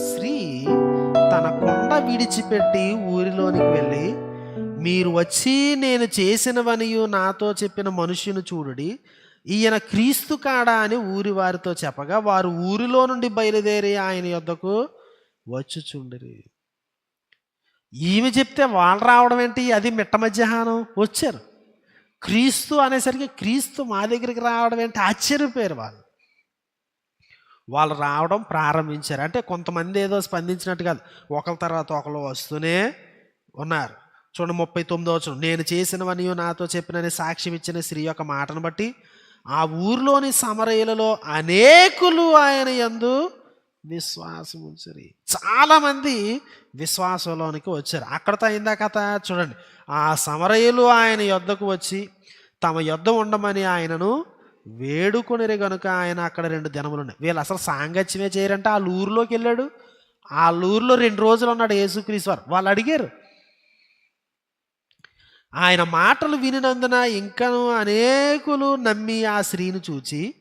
శ్రీ తన కొండ విడిచిపెట్టి ఊరిలోనికి వెళ్ళి మీరు వచ్చి నేను చేసినవనియు నాతో చెప్పిన మనుషుని చూడుడి. ఈయన క్రీస్తు కాడా అని ఊరి వారితో చెప్పగా వారు ఊరిలో నుండి బయలుదేరి ఆయన యొద్దకు వచ్చుచుండిరి. ఈమె చెప్తే వాళ్ళు రావడం ఏంటి? అది మిట్ట మధ్యాహ్నం వచ్చారు. క్రీస్తు అనేసరికి క్రీస్తు మా దగ్గరికి రావడం ఏంటి? ఆశ్చర్యపోయారు వాళ్ళు. వాళ్ళు రావడం ప్రారంభించారు. అంటే కొంతమంది ఏదో స్పందించినట్టు కాదు. ఒకరి తర్వాత ఒకరు వస్తూనే ఉన్నారు. చూడండి ముప్పై తొమ్మిదో వచ్చిన నేను చేసినవని నాతో చెప్పినని సాక్ష్యం ఇచ్చిన స్త్రీ యొక్క మాటను బట్టి ఆ ఊర్లోని సమరయులలో అనేకులు ఆయన యందు విశ్వాసం ఉంచరి. చాలామంది విశ్వాసంలోనికి వచ్చారు. అక్కడతో అయిందా కథ? చూడండి. ఆ సమరయులు ఆయన యొద్దకు వచ్చి తమ యొద్ద ఉండమని ఆయనను వేడుకొనిరే గనుక ఆయన అక్కడ రెండు దినములు ఉన్నాయి వీళ్ళు అసలు సాంగత్యమే చేయరంటే. వాళ్ళ ఊరిలోకి వెళ్ళాడు. వాళ్ళ ఊరిలో రెండు రోజులు ఉన్నాడు యేసుక్రీశ్వర్ వాళ్ళు అడిగారు. ఆయన మాటలు వినినందున ఇంకను అనేకులు నమ్మి ఆ స్త్రీని చూచి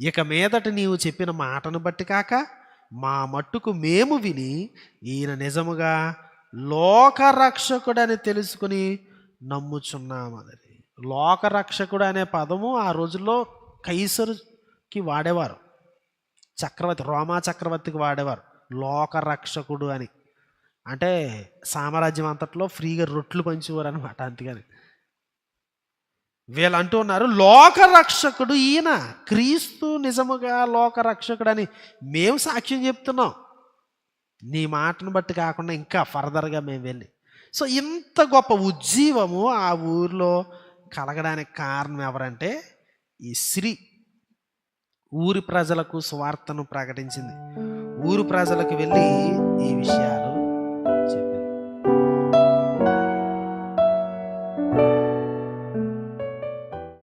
ఇక మీదట నీవు చెప్పిన మాటను బట్టి కాక మా మట్టుకు మేము విని ఈయన నిజముగా లోకరక్షకుడని తెలుసుకుని నమ్ముచున్నామని. లోకరక్షకుడు అనే పదము ఆ రోజుల్లో కైసరుకి వాడేవారు. చక్రవర్తి రోమా చక్రవర్తికి వాడేవారు. లోకరక్షకుడు అని. అంటే సామ్రాజ్యం అంతట్లో ఫ్రీగా రొట్లు పంచేవారు అనమాట అంతేగాని వీళ్ళు అంటూ ఉన్నారు లోకరక్షకుడు ఈయన క్రీస్తు నిజముగా లోకరక్షకుడు అని మేము సాక్ష్యం చెప్తున్నాం. నీ మాటను బట్టి కాకుండా ఇంకా ఫర్దర్గా మేము వెళ్ళి. సో ఇంత గొప్ప ఉజ్జీవము ఆ ఊరిలో కలగడానికి కారణం ఎవరంటే ఈ స్త్రీ ఊరి ప్రజలకు స్వార్థను ప్రకటించింది. ఊరు ప్రజలకు వెళ్ళి ఈ విషయాలు చెప్పింది